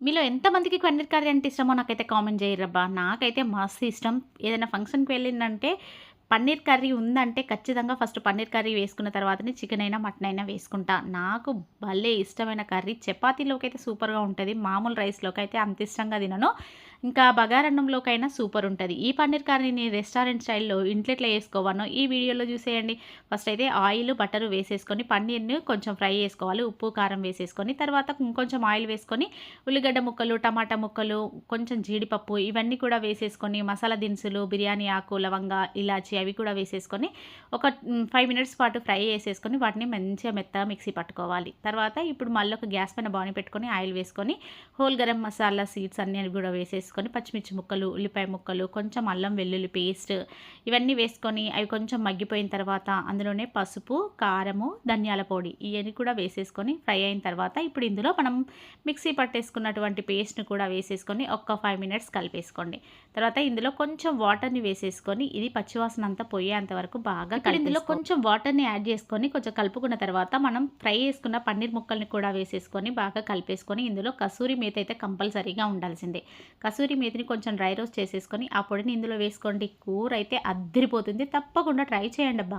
మీలో ఎంతమందికి పన్నీర్ కర్రీ అంటే ఇష్టమో నాకైతే కామెంట్ చేయరబ్బా. నాకైతే మస్తు ఇష్టం. ఏదైనా ఫంక్షన్కి వెళ్ళిందంటే పన్నీర్ కర్రీ ఉందంటే ఖచ్చితంగా ఫస్ట్ పన్నీర్ కర్రీ వేసుకున్న తర్వాతనే చికెన్ అయినా మటన్ అయినా వేసుకుంటా. నాకు భలే ఇష్టమైన కర్రీ. చపాతీలోకి అయితే సూపర్గా ఉంటుంది. మామూలు రైస్లోకి అయితే అంత ఇష్టంగా తినను. ఇంకా బగారన్నంలోకైనా సూపర్ ఉంటుంది. ఈ పన్నీర్ కర్రీని రెస్టారెంట్ స్టైల్లో ఇంట్లో ఎట్లా వేసుకోవాలో ఈ వీడియోలో చూసేయండి. ఫస్ట్ అయితే ఆయిల్ బటర్ వేసేసుకొని పన్నీర్ని కొంచెం ఫ్రై చేసుకోవాలి. ఉప్పు కారం వేసేసుకొని తర్వాత ఇంకొంచెం ఆయిల్ వేసుకొని ఉల్లిగడ్డ ముక్కలు టమాటా ముక్కలు కొంచెం జీడిపప్పు ఇవన్నీ కూడా వేసేసుకొని మసాలా దినుసులు బిర్యానీ ఆకు లవంగా ఇలాచి అవి కూడా వేసేసుకొని ఒక ఫైవ్ మినిట్స్ పాటు ఫ్రై చేసేసుకొని వాటిని మంచిగా మెత్తగా మిక్సీ పట్టుకోవాలి. తర్వాత ఇప్పుడు మళ్ళీ ఒక గ్యాస్ పైన బాగుని పెట్టుకొని ఆయిల్ వేసుకొని హోల్ గరం మసాలా సీడ్స్ అన్నీ కూడా వేసేసి వేసేసుకొని పచ్చిమిర్చి ముక్కలు ఉల్లిపాయ ముక్కలు కొంచెం అల్లం వెల్లుల్లి పేస్ట్ ఇవన్నీ వేసుకొని అవి కొంచెం మగ్గిపోయిన తర్వాత అందులోనే పసుపు కారము ధనియాల పొడి ఇవన్నీ కూడా వేసేసుకొని ఫ్రై అయిన తర్వాత ఇప్పుడు ఇందులో మనం మిక్సీ పట్టేసుకున్నటువంటి పేస్ట్ని కూడా వేసేసుకొని ఒక్క ఫైవ్ మినిట్స్ కలిపేసుకోండి. తర్వాత ఇందులో కొంచెం వాటర్ని వేసేసుకొని ఇది పచ్చివాసన అంతా పోయేంత వరకు బాగా ఇందులో కొంచెం వాటర్ని యాడ్ చేసుకొని కొంచెం కలుపుకున్న తర్వాత మనం ఫ్రై చేసుకున్న పన్నీర్ ముక్కల్ని కూడా వేసేసుకొని బాగా కలిపేసుకొని ఇందులో కసూరి మేత అయితే కంపల్సరీగా ఉండాల్సిందే. కసూరి మేతిని కొంచెం డ్రై రోస్ట్ చేసేసుకొని ఆ పొడిని ఇందులో వేసుకోండి. కూర అయితే అద్దరిపోతుంది. తప్పకుండా ట్రై చేయండి అబ్బా